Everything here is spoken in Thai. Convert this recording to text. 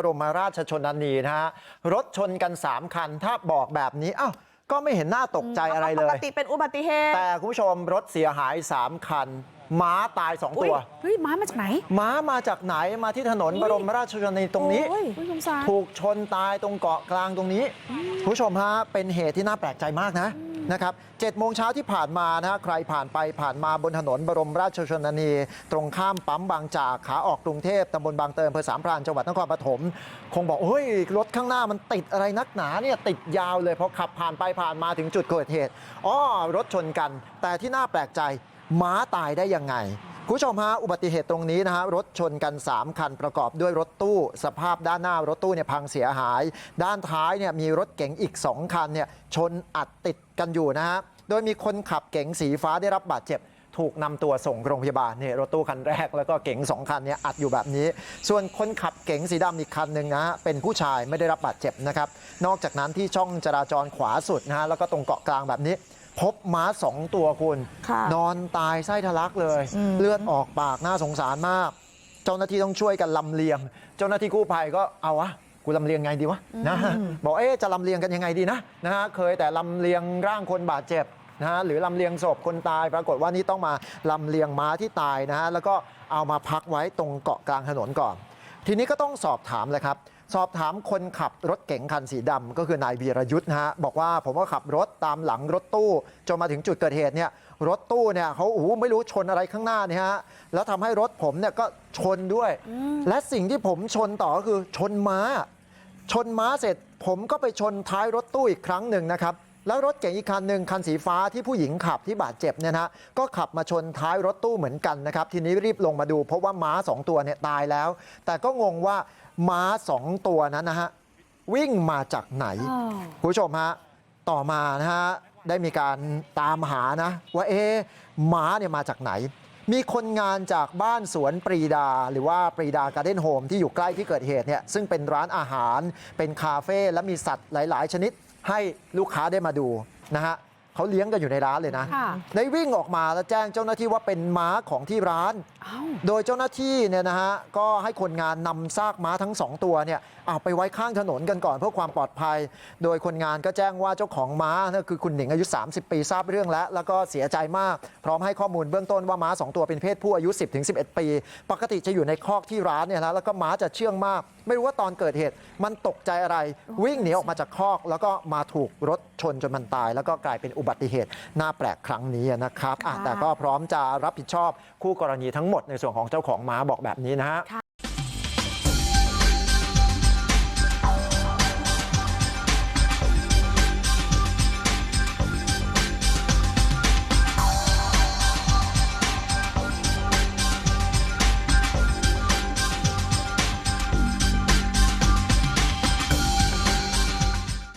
บรมราชชนนีนะฮะรถชนกัน 3 คัน ถ้าบอกแบบนี้อ้าวก็ไม่เห็นหน้าตกใจอะไรเลปกยติเป็นอุบัติเหตุ แต่คุณผู้ชมรถเสียหาย 3 คัน ม้าตาย 2 ตัวเฮ้ยม้ามาจากไหน ม้ามาจากไหนมาที่ถนนบรมราชชนนีตรงนี้โอ้ยสงสารถูกชนตายตรงเกาะกลางตรงนี้ คุณผู้ชมฮะเป็นเหตุที่น่าแปลกใจมากนะ นะครับเจ็ดโมงเช้าที่ผ่านมานะฮะใครผ่านไปผ่านมาบนถนนบรมราชชนนี ตรงข้ามปั๊มบางจากขาออกกรุงเทพตำบลบางเตยอำเภอสามพรานจังหวัดนครปฐมคงบอกเฮ้ยรถข้างหน้ามันติดอะไรนักหนาเนี่ยติดยาวเลยพอขับผ่านไปผ่านมาถึงจุดเกิดเหตุอ๋อรถชนกัน แต่ที่น่าแปลกใจม้าตายได้ยังไง คุณผู้ชมฮะอุบัติเหตุตรงนี้นะฮะรถชนกัน 3 คันประกอบด้วยรถตู้ สภาพด้านหน้ารถตู้เนี่ยพังเสียหาย ด้านท้ายเนี่ยมีรถเก๋งอีก 2 คันเนี่ยชนอัดติดกันอยู่นะฮะโดยมีคนขับเก๋งสีฟ้าได้รับบาดเจ็บถูกนำตัวส่งโรงพยาบาลเนี่ยรถตู้คันแรกแล้วก็เก๋งสองคันเนี่ยอัดอยู่แบบนี้ ส่วนคนขับเก๋งสีดำอีกคันหนึ่งนะฮะเป็นผู้ชายไม่ได้รับบาดเจ็บนะครับนอกจากนั้นที่ช่องจราจรขวาสุดนะฮะแล้วก็ตรงเกาะกลางแบบนี้ พบม้าสองตัวคุณค่ะนอนตายไส้ทะลักเลยอืมเลือดออกปากน่าสงสารมาก เจ้าหน้าที่ต้องช่วยกันลำเลียง เจ้าหน้าที่กู้ภัยก็เอาวะกูลำเลียงไงดีวะนะบอกเอ๊ะจะลำเลียงกันยังไงดีนะนะฮะเคยแต่ลำเลียงร่างคนบาดเจ็บนะฮะหรือลำเลียงศพคนตาย ปรากฏว่านี่ต้องมาลำเลียงม้าที่ตายนะฮะแล้วก็เอามาพักไว้ตรงเกาะกลางถนนก่อน ทีนี้ก็ต้องสอบถามเลยครับ สอบถามคนขับรถเก๋งคันสีดำก็คือนายวีรยุทธ์นะฮะบอกว่าผมก็ขับรถตามหลังรถตู้จนมาถึงจุดเกิดเหตุเนี่ยรถตู้เนี่ยเขาโอ้โหไม่รู้ชนอะไรข้างหน้าเนี่ยฮะแล้วทำให้รถผมเนี่ยก็ชนด้วย และสิ่งที่ผมชนต่อก็คือชนม้าชนม้าเสร็จผมก็ไปชนท้ายรถตู้อีกครั้งหนึ่งนะครับ แล้วรถเก๋งอีกคันหนึ่งคันสีฟ้าที่ผู้หญิงขับที่บาดเจ็บเนี่ยนะฮะก็ขับมาชนท้ายรถตู้เหมือนกันนะครับทีนี้รีบลงมาดูเพราะว่าม้าสองตัวเนี่ยตายแล้ว แต่ก็งงว่าม้าสองตัวนั้นนะฮะวิ่งมาจากไหนอ้าวคุณผู้ชมฮะต่อมานะฮะได้มีการตามหานะว่าเอ๊ะม้าเนี่ยมาจากไหน มีคนงานจากบ้านสวนปรีดาหรือว่าปรีดาการ์เด้นโฮมที่อยู่ใกล้ที่เกิดเหตุเนี่ยซึ่งเป็นร้านอาหารเป็นคาเฟ่และมีสัตว์หลายๆชนิดให้ลูกค้าได้มาดูนะฮะ เขาเลี้ยงกันอยู่ในร้านเลยนะค่ะได้วิ่งออกมาแล้วแจ้งเจ้าหน้าที่ว่าเป็นม้าของที่ร้านเอ้าโดยเจ้าหน้าที่เนี่ยนะฮะก็ให้คนงานนำซากม้าทั้งสองตัวเนี่ยเอาไปไว้ข้างถนนกันก่อนเพื่อความปลอดภัย โดยคนงานก็แจ้งว่าเจ้าของม้านั่นคือคุณหนิงอายุ 30 ปีทราบเรื่องแล้ว แล้วก็เสียใจมาก พร้อมให้ข้อมูลเบื้องต้นว่าม้า 2 ตัวเป็นเพศผู้อายุ 10-11 ปี ปกติจะอยู่ในคอกที่ร้านเนี่ยนะแล้วก็ม้าจะเชื่องมาก ไม่รู้ว่าตอนเกิดเหตุมันตกใจอะไร วิ่งหนีออกมาจากคอก แล้วก็มาถูกรถชนจนมันตาย แล้วก็กลายเป็นอุบัติเหตุน่าแปลกครั้งนี้นะครับอะแต่ก็พร้อมจะรับผิดชอบคู่กรณีทั้งหมดในส่วนของเจ้าของม้าบอกแบบนี้นะฮะ